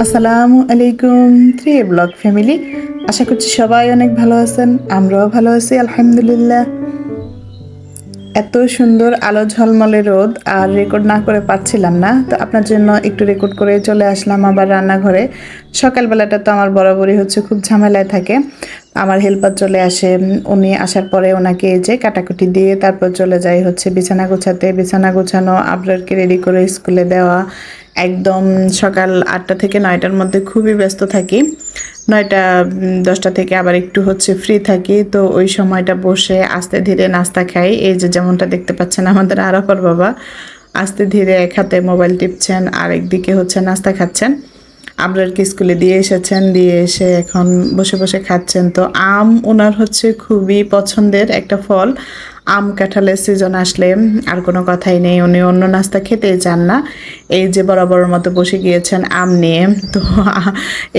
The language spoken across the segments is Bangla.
আসসালামু আলাইকুম থ্রি ব্লগ ফ্যামিলি, আশা করছি সবাই অনেক ভালো আছেন, আমরাও ভালো আছি, আলহামদুলিল্লাহ। এত সুন্দর আলো ঝলমলে রোদ, আর রেকর্ড না করে পারছিলাম না, তো আপনার জন্য একটু রেকর্ড করে চলে আসলাম আবার রান্নাঘরে। সকালবেলাটা তো আমার বরাবরই হচ্ছে, খুব ঝামেলায় থাকে। আমার হেল্পার চলে আসে। উনি আসার পরে ওনাকে যে কাটাকুটি দিয়ে তারপর চলে যাই হচ্ছে বিছানা গোছাতে। বিছানা গোছানো, আবরারকে রেডি করে স্কুলে দেওয়া। একদম সকাল আটটা থেকে নয়টার মধ্যে খুবই ব্যস্ত থাকি। নয়টা দশটা থেকে আবার একটু হচ্ছে ফ্রি থাকি। তো ওই সময়টা বসে আস্তে ধীরে নাস্তা খাই। এই যে যেমনটা দেখতে পাচ্ছেন আমাদের আরাফার বাবা। আস্তে ধীরে এক হাতে মোবাইল টিপছেন আর একদিকে হচ্ছে নাস্তা খাচ্ছেন। আবরারকে স্কুলে দিয়ে এসেছেন, দিয়ে এসে এখন বসে বসে খাচ্ছেন। তো আম ওনার হচ্ছে খুবই পছন্দের একটা ফল। আম কাঁঠালের সিজন আসলে আর কোনো কথাই নেই। উনি অন্য নাস্তা খেতেই চান না। এই যে বরাবর মতো বসে গিয়েছেন আম নিয়ে। তো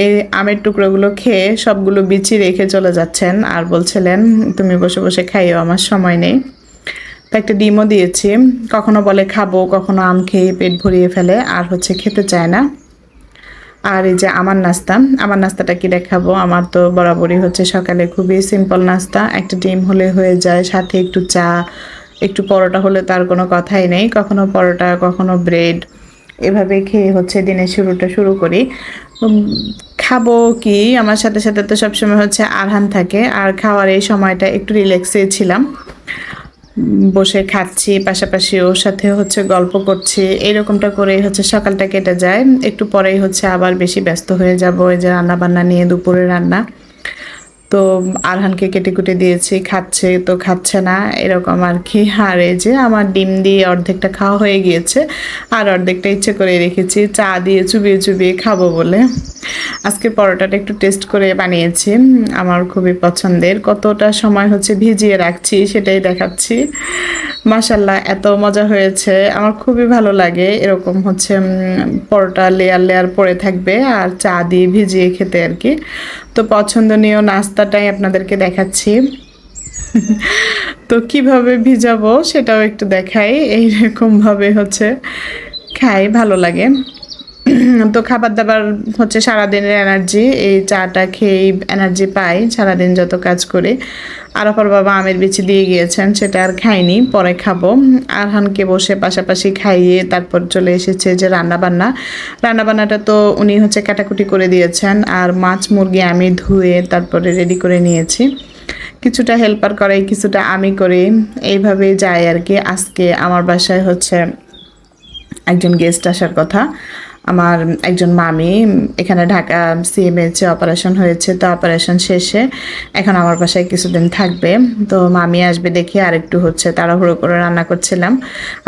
এই আমের টুকরোগুলো খেয়ে সবগুলো বিচি রেখে চলে যাচ্ছেন আর বলছিলেন, তুমি বসে বসে খাইও, আমার সময় নেই। তো একটা ডিমও দিয়েছি। কখনো বলে খাব, কখনো আম খেয়ে পেট ভরিয়ে ফেলে, আর হচ্ছে খেতে চায় না। আর এই যে আমার নাস্তা, আমার নাস্তাটা কি দেখাবো? আমার তো বরাবরই হচ্ছে সকালে খুবই সিম্পল নাস্তা। একটা ডিম হলে হয়ে যায়, সাথে একটু চা, একটু পরোটা হলে তার কোনো কথাই নেই। কখনো পরোটা, কখনো ব্রেড। এভাবে খেয়ে হচ্ছে দিনের শুরুটা শুরু করি। খাব কি? আমার সাথে সাথে তো সবসময় হচ্ছে আরহান থাকে। আর খাওয়ার এই সময়টা একটু রিল্যাক্সে ছিলাম। বসে খাচ্ছি, পাশাপাশি ওর সাথে হচ্ছে গল্প করছি, এরকমটা করেই হচ্ছে সকালটা কেটে যায়। একটু পরেই হচ্ছে আবার বেশি ব্যস্ত হয়ে যাব ওই যে রান্না বান্না নিয়ে দুপুরে রান্না। তো আরহানকে কেটে কুটে দিয়েছি, খাচ্ছে তো খাচ্ছে না, এরকম আর কি। আর এই যে আমার ডিম দিয়ে অর্ধেকটা খাওয়া হয়ে গিয়েছে, আর অর্ধেকটা ইচ্ছে করে রেখেছি, চা দিয়ে চুবিয়ে চুবিয়ে খাব বলে। আজকে পরোটাটা একটু টেস্ট করে বানিয়েছি, আমার খুবই পছন্দের। কতটা সময় হচ্ছে ভিজিয়ে রাখছি সেটাই দেখাচ্ছি। মাসাল্লাহ এত মজা হয়েছে, আমার খুবই ভালো লাগে, এরকম হচ্ছে পরোটা লেয়ার লেয়ার পড়ে থাকবে, আর চা দিয়ে ভিজিয়ে খেতে আর কি। তো পছন্দনীয় নাস্তাটাই আপনাদেরকে দেখাচ্ছি। তো কীভাবে ভিজাবো সেটাও একটু দেখাই এইরকমভাবে হচ্ছে খাই ভালো লাগে। তো খাবার দাবার হচ্ছে সারাদিনের এনার্জি এই চাটা খেয়েই এনার্জি পাই, সারাদিন যত কাজ করে। আরাফার বাবা আমের বিচি দিয়ে গিয়েছেন, সেটা আর খাইনি, পরে খাব। আরহানকে বসে পাশাপাশি খাইয়ে তারপর চলে এসেছে যে রান্না বান্না রান্না বান্নাটা তো উনি হচ্ছে কাটাকুটি করে দিয়েছেন, আর মাছ, মুরগি, আমি ধুয়ে তারপরে রেডি করে নিয়েছি। কিছুটা হেল্পার করে কিছুটা আমি করে এইভাবেই যাই আর কি। আজকে আমার বাসায় হচ্ছে একজন গেস্ট আসার কথা। আমার একজন মামি, এখানে ঢাকা সিএমএইচে অপারেশন হয়েছে, তো অপারেশন শেষে এখন আমার বাসায় কিছুদিন থাকবে। তো মামি আসবে দেখি আর একটু হচ্ছে তাড়াহুড়ো করে রান্না করছিলাম।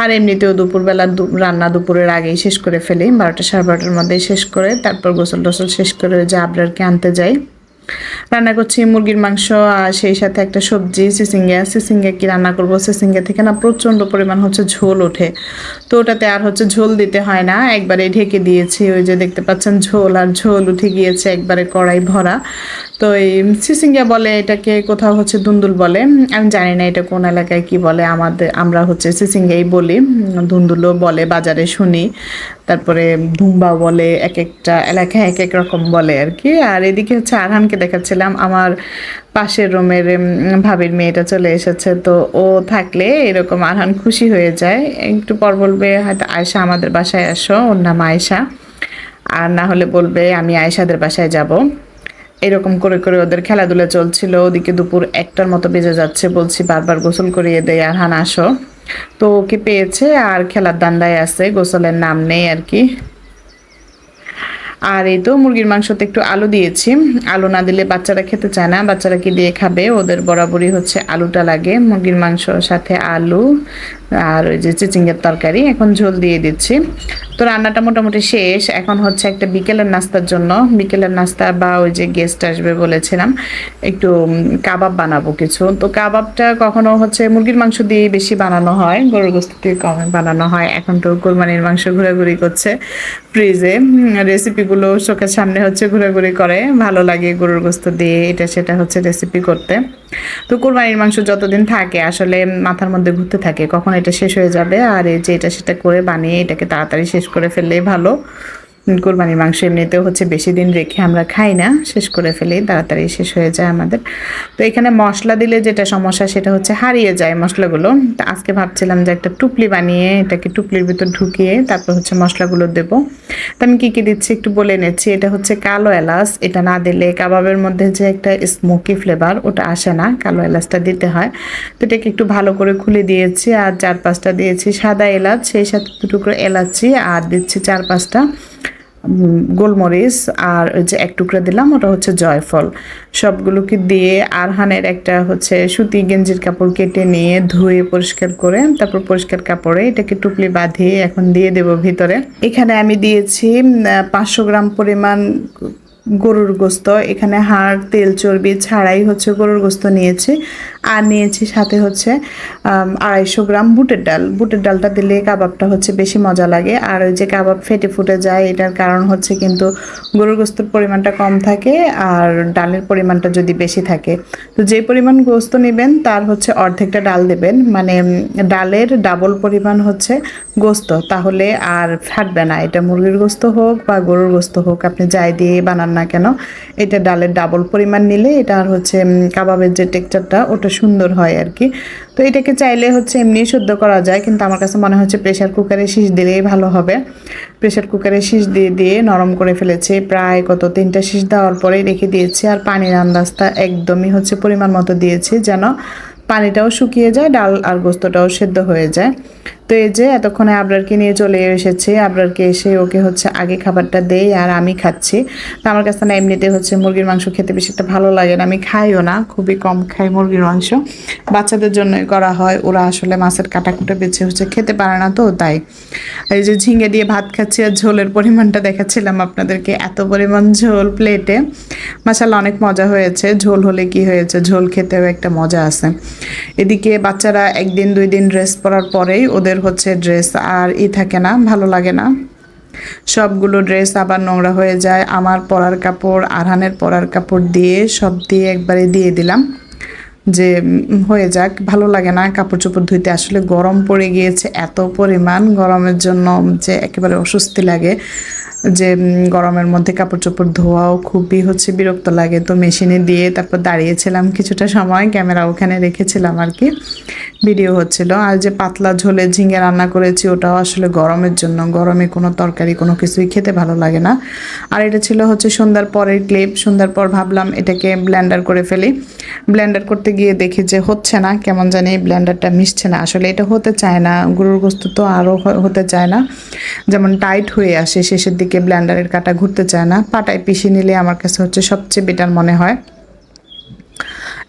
আর এমনিতেও দুপুরবেলা রান্না দুপুরের আগেই শেষ করে ফেলি, বারোটা সাড়ে বারোটার মধ্যেই শেষ করে, তারপর গোসল টোসল শেষ করে যে আবরারকে আনতে যাই। রান্না করছি মুরগির মাংস আর সেই সাথে একটা সবজি, সিসিঙ্গা। সিসিঙ্গা কি রান্না করব? সিসিঙ্গা থেকে না প্রচণ্ড পরিমাণ হচ্ছে ঝোল ওঠে। তো ওটাতে আর হচ্ছে ঝোল দিতে হয় না। একবারে ঢেকে দিয়েছি, ওই যে দেখতে পাচ্ছেন ঝোল, আর ঝোল উঠে গিয়েছে একবারে কড়াই ভরা। তো এই সিসিঙ্গা বলে এটাকে, কোথাও হচ্ছে দুন্দুল বলে। আমি জানি না এটা কোন এলাকায় কি বলে, আমাদের, আমরা হচ্ছে সিসিঙ্গাই বলি। ধুন্দুলও বলে, বাজারে শুনি। তারপরে ধুম্বা বলে এক একটা এলাকায় এক এক রকম বলে আর কি। আর এদিকে হচ্ছে আরহানকে দেখাচ্ছিলাম, আমার পাশের রুমের ভাবির মেয়েটা চলে এসেছে, তো ও থাকলে এরকম আরহান খুশি হয়ে যায়। একটু পর বলবে, হয়তো আয়সা আমাদের বাসায় আসো, ওর নাম আয়সা আর না হলে বলবে, আমি আয়সাদের বাসায় যাব। এরকম করে করে ওদের খেলাধুলা চলছিল। ওদিকে দুপুর একটার মতো বেজে যাচ্ছে, বলছি বারবার গোসল করিয়ে দেয় আরহান আসো। তো ওকে পেয়েছে? আর খেলার দান্দায় আছে, গোসলের নাম নেই আর কি। আর এই তো মুরগির মাংসতে একটু আলু দিয়েছি। আলু না দিলে বাচ্চারা খেতে চায় না। বাচ্চারা কি দিয়ে খাবে? ওদের বরাবরই হচ্ছে আলুটা লাগে। মুরগির মাংসর সাথে আলু আর ওই যে চিচিঙ্গের তরকারি। এখন ঝোল দিয়ে দিচ্ছি। তো রান্নাটা মোটামুটি শেষ। এখন হচ্ছে একটা বিকেলের নাস্তার জন্য। বিকেলের নাস্তা বা ওই যে গেস্ট আসবে বলেছিলাম, একটু কাবাব বানাবো কিছু। তো কাবাবটা কখনো হচ্ছে মুরগির মাংস দিয়ে বেশি বানানো হয়। গরুর গোস্ত দিয়ে কম বানানো হয়। এখন তো কোরবানির মাংস ঘোরাঘুরি করছে ফ্রিজে রেসিপিগুলো চোখের সামনে হচ্ছে ঘোরাঘুরি করে। ভালো লাগে গরুর গোস্ত দিয়ে। এটা সেটা হচ্ছে রেসিপি করতে। তো কোরবানির মাংস যতদিন থাকে, আসলে মাথার মধ্যে ঘুরতে থাকে, কখন এটা শেষ হয়ে যাবে, আর এই যে এটা সেটা করে বানিয়ে এটাকে তাড়াতাড়ি শেষ করে ফেললেই ভালো। কোরবানির মাংস এমনিতেও হচ্ছে বেশি দিন রেখে আমরা খাই না, শেষ করে ফেলি তাড়াতাড়ি শেষ হয়ে যায় আমাদের। তো এখানে মশলা দিলে যেটা সমস্যা সেটা হচ্ছে হারিয়ে যায় মশলাগুলো। তো আজকে ভাবছিলাম যে একটা টুপলি বানিয়ে এটাকে টুপলির ভিতর ঢুকিয়ে তারপর হচ্ছে মশলাগুলো দেবো। তো আমি কী কী দিচ্ছি একটু বলে নিচ্ছি এটা হচ্ছে কালো এলাচ, এটা না দিলে কাবাবের মধ্যে যে একটা স্মোকি ফ্লেভার ওটা আসে না, কালো এলাচটা দিতে হয়। তো এটাকে একটু ভালো করে খুলে দিয়েছি আর চার পাঁচটা দিয়েছি সাদা এলাচ, সেই সাথে দুটো করে এলাচি আর দিচ্ছি চার পাঁচটা। গোলমরিচ আর ওই যে এক টুকরা দিলাম, ওটা হচ্ছে জয়ফল। সবগুলোকে দিয়ে আরহানের একটা হচ্ছে সুতি গেঞ্জির কাপড় কেটে নিয়ে ধুয়ে পরিষ্কার করে, তারপর পরিষ্কার কাপড়ে এটাকে টুকলি বাঁধিয়ে এখন দিয়ে দেব ভিতরে। এখানে আমি দিয়েছি পাঁচশো গ্রাম পরিমাণ গরুর গোস্ত। এখানে হাড়, তেল, চর্বি ছাড়াই হচ্ছে গরুর গোস্ত নিয়েছি। আর নিয়েছি সাথে হচ্ছে আড়াইশো গ্রাম বুটের ডাল। বুটের ডালটা দিলে কাবাবটা হচ্ছে বেশি মজা লাগে। আর ওই যে কাবাব ফেটে ফুটে যায়, এটার কারণ হচ্ছে কিন্তু গরুর গোস্তর পরিমাণটা কম থাকে আর ডালের পরিমাণটা যদি বেশি থাকে। তো যে পরিমাণ গোস্ত নেবেন, তার হচ্ছে অর্ধেকটা ডাল দেবেন। মানে ডালের ডাবল পরিমাণ হচ্ছে গোস্ত। তাহলে আর ফাটবে না। এটা মুরগির গোস্ত হোক বা গরুর গোস্ত হোক, আপনি যাই দিয়ে বানান না কেন, এটা ডালের ডাবল পরিমাণ নিলে এটা আর হচ্ছে কাবাবের যে টেক্সচারটা ওটা সুন্দর হয় আর কি। তো এটাকে চাইলে হচ্ছে এমনি শুদ্ধ করা যায়, কিন্তু আমার কাছে মনে হচ্ছে প্রেশার কুকারে শীষ দিলেই ভালো হবে। প্রেশার কুকারে শীষ দিয়ে দিয়ে নরম করে ফেলেছে। প্রায় কত তিনটা শীষ দেওয়ার পরে রেখে দিয়েছি আর পানির আন্দাজটা একদমই হচ্ছে পরিমাণ মতো দিয়েছি যেন পানিটাও শুকিয়ে যায়, ডাল আর গোস্তটাও সেদ্ধ হয়ে যায়। তো এই যে এতক্ষণে আবরারকে নিয়ে চলে এসেছে। আবরারকে এসে ওকে হচ্ছে আগে খাবারটা দেই আর আমি খাচ্ছি। তো আমার কাছে না এমনিতে হচ্ছে মুরগির মাংস খেতে বেশি একটা ভালো লাগে না। আমি খাইও না, খুবই কম খাই মুরগির মাংস। বাচ্চাদের জন্যই করা হয়। ওরা আসলে মাছের কাটাকুটা বেছে হচ্ছে খেতে পারে না তো, তাই। এই যে ঝিঙে দিয়ে ভাত খাচ্ছি আর ঝোলের পরিমাণটা দেখাচ্ছিলাম আপনাদেরকে। এত পরিমাণ ঝোল প্লেটে মাসাল্লাহ অনেক মজা হয়েছে। ঝোল হলে কি হয়েছে? ঝোল খেতেও একটা মজা আছে। এদিকে বাচ্চারা একদিন দুই দিন ড্রেস পরার পরেই ওদের হচ্ছে ড্রেস আর ই থাকে না, ভালো লাগে না। সবগুলো ড্রেস আবার নোংরা হয়ে যায়। আমার পরার কাপড়, আরহানের পরার কাপড় দিয়ে সব দিয়ে একবারে দিয়ে দিলাম যে হয়ে যাক, ভালো লাগে না কাপড় চোপড় ধুইতে। আসলে গরম পড়ে গিয়েছে, এত পরিমাণ গরমের জন্য যে একেবারে অস্বস্তি লাগে। যে গরমের মধ্যে কাপড় চোপড় ধোয়াও খুবই হচ্ছে বিরক্ত লাগে। তো মেশিনে দিয়ে তারপর দাঁড়িয়েছিলাম কিছুটা সময়, ক্যামেরা ওখানে রেখেছিলাম আর কি। ভিডিও হচ্ছিল। আর যে পাতলা ঝোলে ঝিঙে রান্না করেছি, ওটাও আসলে গরমের জন্য। গরমে কোনো তরকারি, কোনো কিছুই খেতে ভালো লাগে না। আর এটা ছিল হচ্ছে সন্ধ্যার পরের ক্লিপ। সন্ধ্যার পর ভাবলাম এটাকে ব্ল্যান্ডার করে ফেলি। ব্ল্যান্ডার করতে গিয়ে দেখি যে হচ্ছে না, কেমন জানি ব্ল্যান্ডারটা মিশছে না। আসলে এটা হতে চায় না। গরুর গোস্ত তো আরও হতে চায় না। যেমন টাইট হয়ে আসে শেষের দিকে ব্লেন্ডারের কাটা ঘুরতে চায় না, পাটায় পিষে নিলে আমার কাছে হচ্ছে সবচেয়ে বেটার মনে হয়।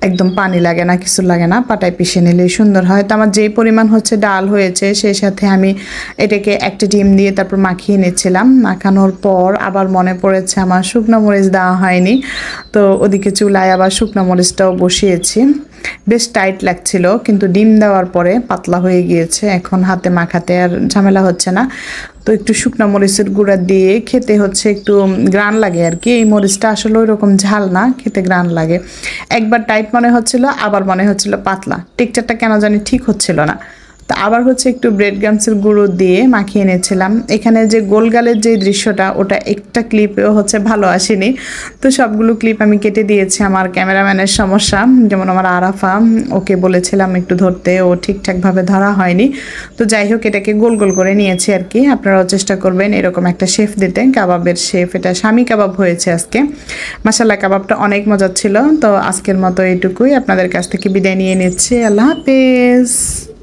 একদম পানি লাগে না, কিছু লাগে না, পাটায় পিষে নিলেই সুন্দর হয়। তো আমার যেই পরিমাণ হচ্ছে ডাল হয়েছে, সেই সাথে আমি এটাকে একটা ডিম দিয়ে তারপর মাখিয়ে নিচ্ছিলাম। মাখানোর পর আবার মনে পড়েছে আমার শুকনো মরিচ দেওয়া হয়নি। তো ওদিকে চুলায় আবার শুকনো মরিচটাও বসিয়েছি। বেশ টাইট লাগছিল, কিন্তু ডিম দেওয়ার পরে পাতলা হয়ে গিয়েছে। এখন হাতে মাখাতে আর ঝামেলা হচ্ছে না। তো একটু শুকনো মরিচের গুঁড়া দিয়ে খেতে হচ্ছে একটু গ্রান লাগে আর কি। এই মরিচটা আসলে ওই রকম ঝাল না, খেতে গ্রান লাগে। একবার টাইট মনে হচ্ছিল, আবার মনে হচ্ছিল পাতলা। টেক্সচারটা কেন জানি ঠিক হচ্ছিল না। তা আবার হচ্ছে একটু ব্রেড গামসের গুঁড়ো দিয়ে মাখিয়ে এনেছিলাম। এখানে যে গোলগালের যে দৃশ্যটা, ওটা একটা ক্লিপেও হচ্ছে ভালো আসেনি। তো সবগুলো ক্লিপ আমি কেটে দিয়েছি আমার ক্যামেরাম্যানের সমস্যা, যেমন আমার আরাফা, ওকে বলেছিলাম একটু ধরতে, ও ঠিকঠাকভাবে ধরা হয়নি। তো যাই হোক, এটাকে গোল গোল করে নিয়েছি আর কি। আপনারাও চেষ্টা করবেন এরকম একটা শেফ দিতে। কাবাবের শেফ, এটা স্বামী কাবাব হয়েছে আজকে। মাসাল্লাহ কাবাবটা অনেক মজার ছিল। তো আজকের মতো এটুকুই আপনাদের কাছ থেকে বিদায় নিয়ে নিচ্ছি। আল্লাহ হাফেজ।